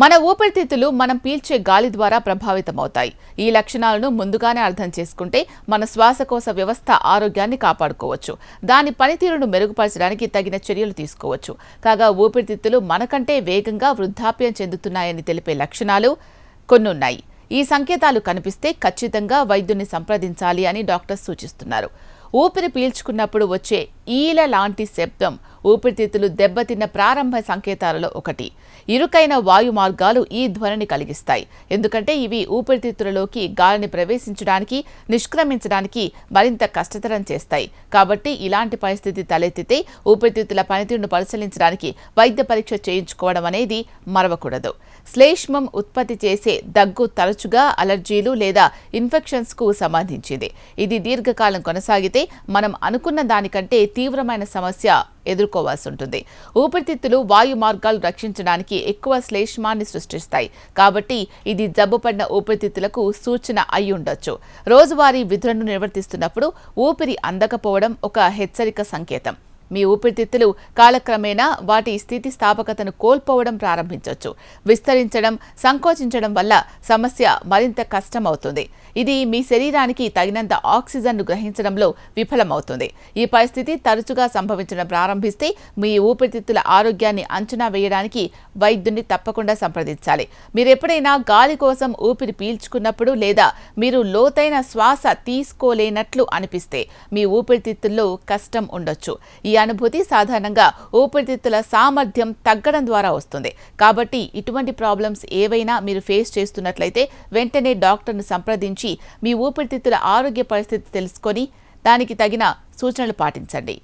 మన ఊపిరితిత్తులు మనం పీల్చే గాలి ద్వారా ప్రభావితమవుతాయి. ఈ లక్షణాలను ముందుగానే అర్థం చేసుకుంటే మన శ్వాసకోశ వ్యవస్థ ఆరోగ్యాన్ని కాపాడుకోవచ్చు. దాని పనితీరును మెరుగుపరచడానికి తగిన చర్యలు తీసుకోవచ్చు. కాగా ఊపిరితిత్తులు మనకంటే వేగంగా వృద్ధాప్యం చెందుతున్నాయని తెలిపే లక్షణాలు కొన్ని ఉన్నాయి ఈ సంకేతాలు కనిపిస్తే ఖచ్చితంగా వైద్యుని సంప్రదించాలి అని డాక్టర్ సూచిస్తున్నారు. ఊపిరి పీల్చుకున్నప్పుడు వచ్చే ఈల లాంటి శబ్దం ఊపిరితిత్తులు దెబ్బతిన్న ప్రారంభ సంకేతాలలో ఒకటి. ఇరుకైన వాయు మార్గాలు ఈ ధ్వనిని కలిగిస్తాయి. ఎందుకంటే ఇవి ఊపిరితిత్తులలోకి గాలిని ప్రవేశించడానికి నిష్క్రమించడానికి మరింత కష్టతరం చేస్తాయి. కాబట్టి ఇలాంటి పరిస్థితి తలెత్తితే ఊపిరితిత్తుల పనితీరును పరిశీలించడానికి వైద్య పరీక్ష చేయించుకోవడం అనేది మరవకూడదు. శ్లేష్మం ఉత్పత్తి చేసే దగ్గు తరచుగా అలర్జీలు లేదా ఇన్ఫెక్షన్స్కు సంబంధించింది. ఇది దీర్ఘకాలం కొనసాగితే మనం అనుకున్న దానికంటే తీవ్రమైన సమస్య ఎదుర్కోవాల్సి ఉంటుంది. ఊపిరితిత్తులు వాయు మార్గాలు రక్షించడానికి ఎక్కువ శ్లేష్మాన్ని సృష్టిస్తాయి. కాబట్టి ఇది జబ్బుపడిన ఊపిరితిత్తులకు సూచన అయి ఉండొచ్చు. రోజువారీ విధులను నిర్వర్తిస్తున్నప్పుడు ఊపిరి అందకపోవడం ఒక హెచ్చరిక సంకేతం. మీ ఊపిరితిత్తులు కాలక్రమేణా వాటి స్థితిస్థాపకతను కోల్పోవడం ప్రారంభించవచ్చు విస్తరించడం సంకోచించడం వల్ల సమస్య మరింత కష్టమవుతుంది. ఇది మీ శరీరానికి తగినంత ఆక్సిజన్ను గ్రహించడంలో విఫలమవుతుంది. ఈ పరిస్థితి తరచుగా సంభవించడం ప్రారంభిస్తే మీ ఊపిరితిత్తుల ఆరోగ్యాన్ని అంచనా వేయడానికి వైద్యుని తప్పకుండా సంప్రదించాలి. మీరు ఎప్పుడైనా గాలి కోసం ఊపిరి పీల్చుకున్నప్పుడు లేదా మీరు లోతైన శ్వాస తీసుకోలేనట్లు అనిపిస్తే మీ ఊపిరితిత్తుల్లో కష్టం ఉండొచ్చు. ఈ అనుభూతి సాధారణంగా ఊపిరితిత్తుల సామర్థ్యం తగ్గడం ద్వారా వస్తుంది. కాబట్టి ఇటువంటి ప్రాబ్లమ్స్ ఏవైనా మీరు ఫేస్ చేస్తున్నట్లయితే వెంటనే డాక్టర్ను సంప్రదించి మీ ఊపిరితిత్తుల ఆరోగ్య పరిస్థితి తెలుసుకొని దానికి తగిన సూచనలు పాటించండి.